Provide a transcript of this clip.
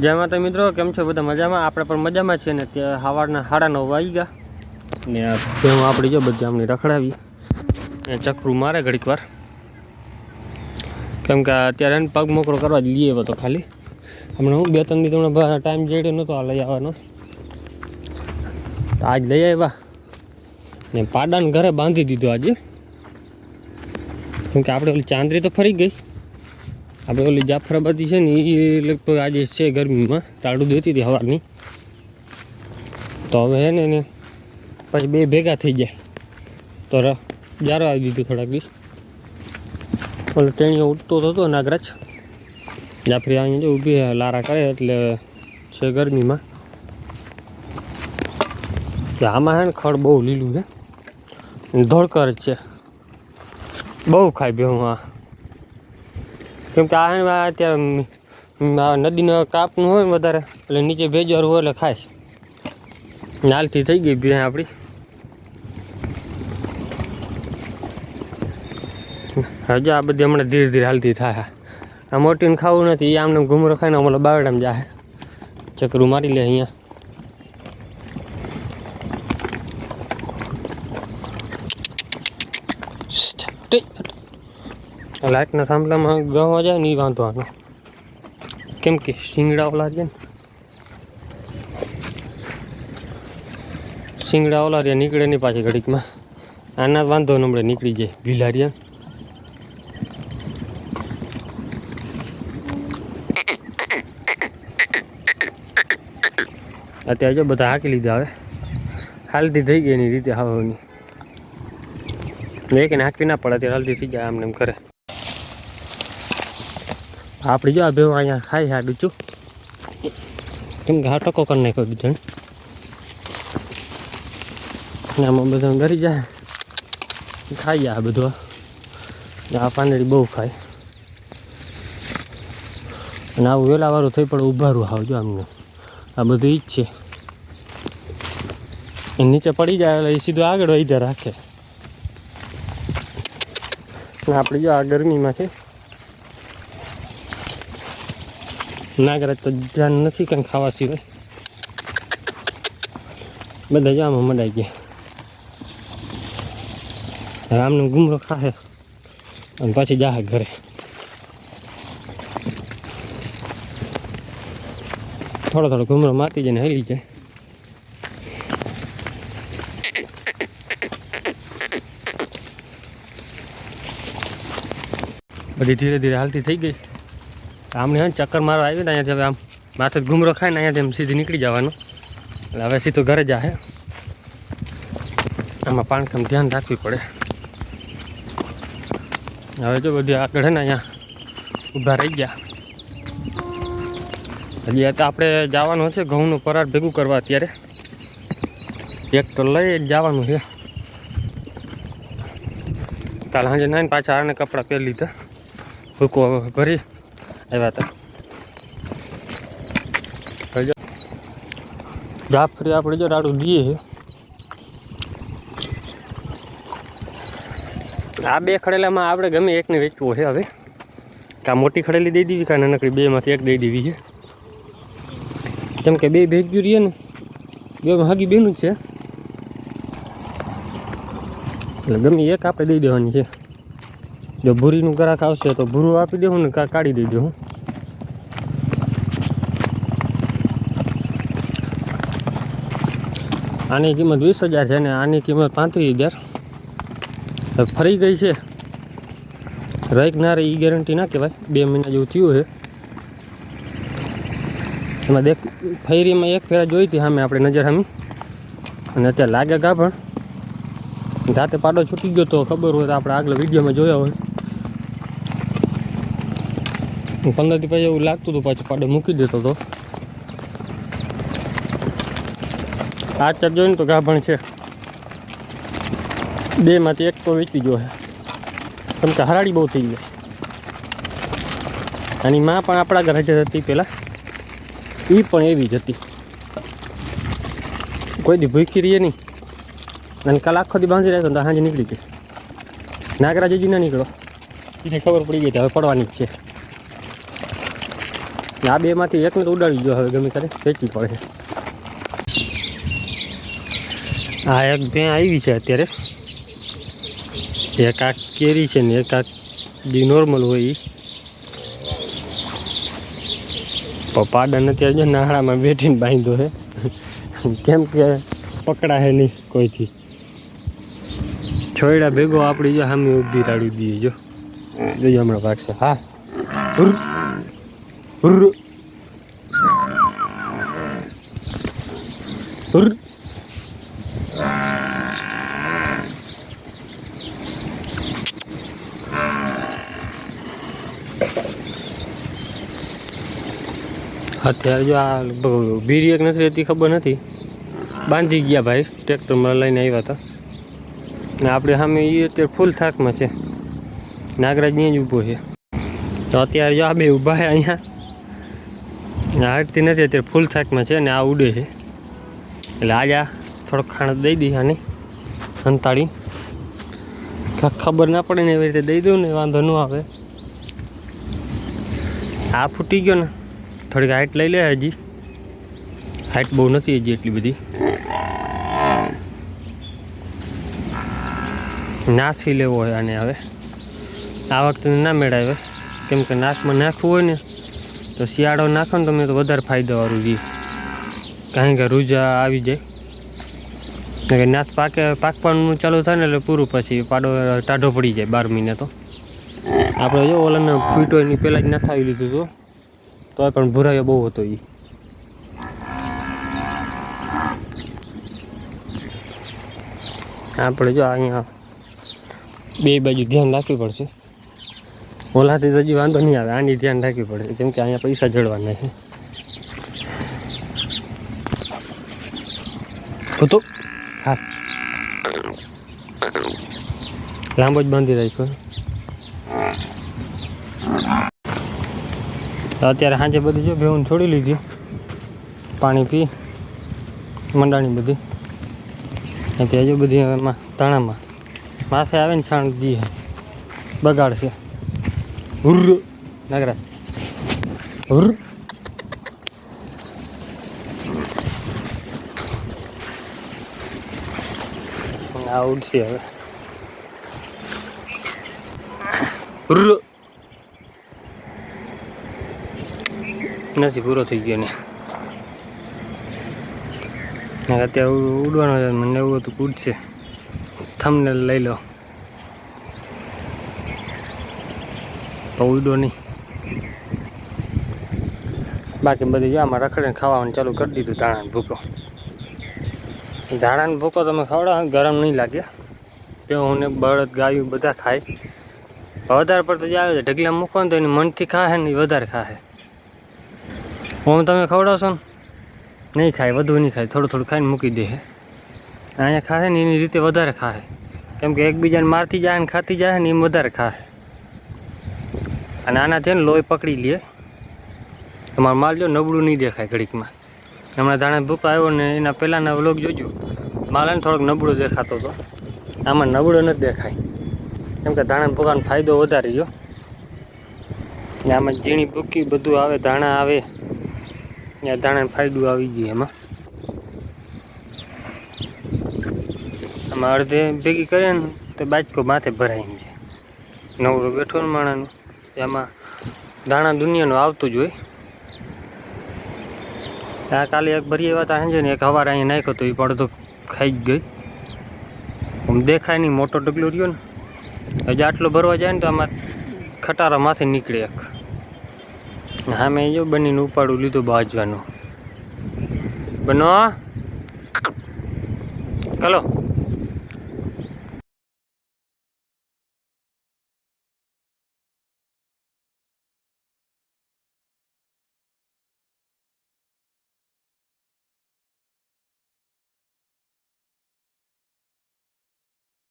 જય માતા મિત્રો, કેમ છો બધા મજામાં? આપણે પણ મજામાં છીએ ને ત્યાં સવારના સાડા નવ વાગી ગયા ને ત્યાં આપણે જો, બધી આમની રખડાવી. ને ચકરું મારે ઘડીક વાર. કેમ કે અત્યારે એને પગ મોકળો કરવા જ લઈએ તો ખાલી. હમણાં હું બે ત્રણ દી તમને ટાઈમ જેડ્યો નહોતો આ લઈ આવવાનો. તો આજ લઈ આવ્યા. ને પાડાને ઘરે બાંધી દીધો આજે. કેમ કે આપણે ઓલી ચાંદરી તો ફરી ગઈ. આપણે ઓલી જાફરાબાદી છે ને એ લગભગ આજે છે ગરમીમાં તાળું દેતી હતી સવારની તો હવે છે ને પછી બે ભેગા થઈ જાય. તો જારો આવી દીધું થોડાક દી ઓલો ટેણીઓ ઉઠતો હતો નાગરાજ. જાફરી આવીને જો ઊભી લારા કરે એટલે છે ગરમીમાં. આમાં છે ને ખડ બહુ લીલું છે. ધોળકર જ છે. બહુ ખાઈ બે હું આ. કેમ કે આ ને અત્યારે નદીનો કાપનું હોય ને વધારે, એટલે નીચે ભેજવાળું હોય એટલે ખાય. નાલથી થઈ ગઈ ભેં આપણી. હજુ આ બધી હમણાં ધીરે ધીરે હાલતી થાય આ મોટીને ખાવું નથી એ આમને ઘૂમરો ખાઈને અમારો બાવડામાં જાય ચકરું મારી લે અહીંયા. લાઇટના થાંભલામાં ગવા જાય ને એ વાંધો કેમ કે શિંગડા ઓલા છે ને. શિંગડા ઓલા નીકળે નહીં પાછી ઘડીકમાં. આના વાંધો નમળે નીકળી જાય. ભીલારિયા અત્યારે જો બધા હાકી લીધા હવે. હાલતી થઈ ગઈ એની રીતે હવાની મેં ને નાખવી ના પડે, અત્યારે હાલતી થઈ જાય આમને એમ કરે. આપણી જો આ ભેવું અહીંયા ખાઈ હા બીજું કેમ કે હા ટકો કરી નાખ્યો બીજું ને આમાં બધા ગરી જાય. ખાઈ જાય બધું આ. પાંદડી બહુ ખાય. અને આવું વેલાવાળું થઈ પડે ઉભારું આવજો આમને. આ બધું ઈ જ છે. એ નીચે પડી જાય એટલે એ સીધું આગળ વહી રાખે. આપણે જો આ ગરમીમાં છે નાગરાજ તો ધ્યાન નથી કંઈ ખાવા સિવાય. બધા જો આમાં મડાઈ ગયા. રામનો ગુમરો ખાશે અને પછી જાહે ઘરે. થોડો થોડો ઘુમરો માતી જાય ને હલી જાય. બધી ધીરે ધીરે હાલતી થઈ ગઈ. આમને હે ચક્કર મારવા આવી ને અહીંયાથી હવે આમ માથે જ ઘુમરો ખાય ને અહીંયાથી એમ સીધી નીકળી જવાનું. એટલે હવે સીધું ઘરે જાહે આમાં પાણખમ ધ્યાન રાખવી પડે. હવે જો બધી આગળ હે ને અહીંયા ઊભા રહી ગયા. હજી તો આપણે જવાનું છે ઘઉંનું પરાર ભેગું કરવા અત્યારે. ટ્રેક્ટર લઈ જ જવાનું છે કાલે સાંજે નાઈને પાછા આને કપડાં પહેરી લીધા. ભૂકો ભરી આવ્યા હતા જાફરી આપણે જો રાડું દઈએ આ બે ખડેલામાં આપણે ગમે એકને વેચવું છે હવે. આ મોટી ખડેલી દઈ દેવી કાં નાનકડી બેમાંથી એક દઈ દેવી છે. કેમ કે બે ભેગ્યું રહીએ ને, બે હાગી બેનું જ છે. એટલે ગમે એક આપણે દઈ દેવાની છે. જો ભૂરીનું ગ્રાહક આવશે તો ભૂરું આપી દેવું ને કાં કાઢી દેજો હું આની કિંમત વીસ હજાર છે ને આની કિંમત પાંત્રીસ હજાર. ફરી ગઈ છે. રહી એ ગેરંટી ના કહેવાય. બે મહિના જેવું થયું છે. એમાં દેખ, ફૈરીમાં એક ફેરા જોઈ હતી સામે આપણે નજર સામે. અને અત્યારે લાગે ગાભણ રાતે પાડો છૂટી ગયો તો ખબર હોય તો આપણે આગળ વિડીયોમાં જોયા હોય. પંદરથી પછી એવું લાગતું હતું પાછું પાડે મૂકી દેતો હતો આ ચાર જોઈને તો ગાભણ છે. બેમાંથી એક તો વેચી ગયો છે. કેમ કે હરાડી બહુ થઈ ગઈ. આની માં પણ આપણા ઘરે જ હતી પહેલાં એ પણ એવી જ હતી. કોઈ દી ભૂખી રહીએ નહીં. અને કાલ આખો દી બાંધી રાખ્યો તો સાંજે નીકળી ગઈ. નાગરાજ હજી ના નીકળો. એને ખબર પડી ગઈ હવે પડવાની જ છે. આ બેમાંથી એકને તો ઉડાડી ગયો હવે ગમે ત્યારે ખેંચી પડે. આ એક બે આવી છે અત્યારે. એક આ કેરી છે ને એક આ બી નોર્મલ હોય એ પાડાને અત્યારે જો નાણામાં બેઠીને બાંધો છે કેમ કે પકડાશે નહીં કોઈથી. છોયડા ભેગો આપણી જો સામે ઊભી રાડી દઈએ જો. જોઈએ હમણાં ભાગશે. હા. અત્યારે જો આ બીરી એક નથી રહેતી ખબર નથી બાંધી ગયા ભાઈ ટ્રેક્ટરમાં લઈને આવ્યા હતા ને આપણે સામે એ અત્યારે ફૂલ થાકમાં છે નાગરાજ ત્યાં જ ઊભો છે તો અત્યારે જો આ બે ઊભા છે અહીંયા ને હાટતી નથી, અત્યારે ફૂલ થાકમાં છે અને આ ઉડે છે. એટલે આજે આ થોડોક ખાણ દઈ દઈએ આની સંતાડી ખબર ના પડે ને એવી રીતે દઈ દઉં ને વાંધો ન આવે. આ ફૂટી ગયો ને, થોડીક હાઈટ લઈ લે હજી. હાઈટ બહુ નથી હજી એટલી બધી. નાથી લેવો હોય આને હવે. આ વખતે ના મેળાવે કેમ કે નાકમાં નાખવું હોય ને તો શિયાળો નાખો ને તમે તો વધારે ફાયદાવાળું રહે કારણ કે રૂજા આવી જાય. કે નાથ પાકે પાકવાનું ચાલુ થાય ને એટલે પૂરું પછી પાડો ટાઢો પડી જાય બાર મહિને તો. આપણે જો ઓલાને ફૂટો એની પહેલાં જ નાથાવી લીધું હતું. તો પણ ભૂરાયો બહુ હતો એ આપણે જો અહીંયા બે બાજુ ધ્યાન રાખવી પડશે. ઓલાથી હજી વાંધો નહીં આવે. આની ધ્યાન રાખવી પડે. કેમ કે અહીંયા પૈસા જળવાના છે. તો. હા. લાંબો જ બાંધી રાખ્યો. અત્યારે સાંજે બધી જો ભેહું છોડી લીધી. પાણી પી. મંડાણી બધી. ત્યાં જો બધી એમાં તાણામાં માથે આવે ને છાણ દી બગાડશે. હુર નગરા હુર આ ઉડશે હવે. નથી, પૂરો થઈ ગયો ને. અત્યારે ઉડવાનો મને એવું હતું ઉડશે. થમને લઈ લો. નહીં. બાકી બધી જો આમાં રખડીને ખાવાનું ચાલુ કરી દીધું ધાણાનો ભૂકો. ધાણાનો ભૂકો તમે ખવડાવો ગરમ નહીં લાગે. હું ને બળદ, ગાયું બધા ખાય. વધારે પડતો જે આવે છે ઢગલા મૂકો ને તો એની મનથી ખાશે ને વધારે ખાશે હું તમે ખવડાવશો ને? નહીં ખાય, વધુ નહીં ખાય, થોડું થોડું ખાઈને મૂકી દે અહીંયા ખાશે ને એની રીતે વધારે ખાશે કેમ કે એકબીજાને મારતી જાય ને ખાતી જાય ને એમ વધારે ખાશે અને આનાથી ને લોહી પકડી લે. તમારો માલ જો નબળું નહીં દેખાય ઘડીકમાં. હમણાં ધાણા ભૂકો આવ્યો ને એના પહેલાંના વ્લોગ જોજો. માલ ને થોડોક નબળો દેખાતો હતો. આમાં નબળો નથી દેખાય. કેમ કે ધાણા ભૂકાનો ફાયદો વધારે ગયો ને આમાં ઝીણી ભૂકી બધું આવે, ધાણા આવે. ને ધાણા ફાયદો આવી ગયો એમાં. આમાં અડધે ભેગી કરીએ ને તો બાજકો માથે ભરાઈ જાય. નવરો બેઠો ને માણાનું એમાં દાણા દુનિયાનું આવતું જ હોય. આ કાલે એક ભરી એવા સાંજે ને એક હવાર અહીંયા નાખ્યો તો એ પડતો ખાઈ જ ગઈ આમ દેખાય નહીં, મોટો ડગલો રહ્યો ને. હજી આટલો ભરવા જાય ને તો આમાં ખટારા માથે નીકળે એક. હા મેં જો બનીને ઉપાડું, લીધું બાજવાનું. બનો. ચલો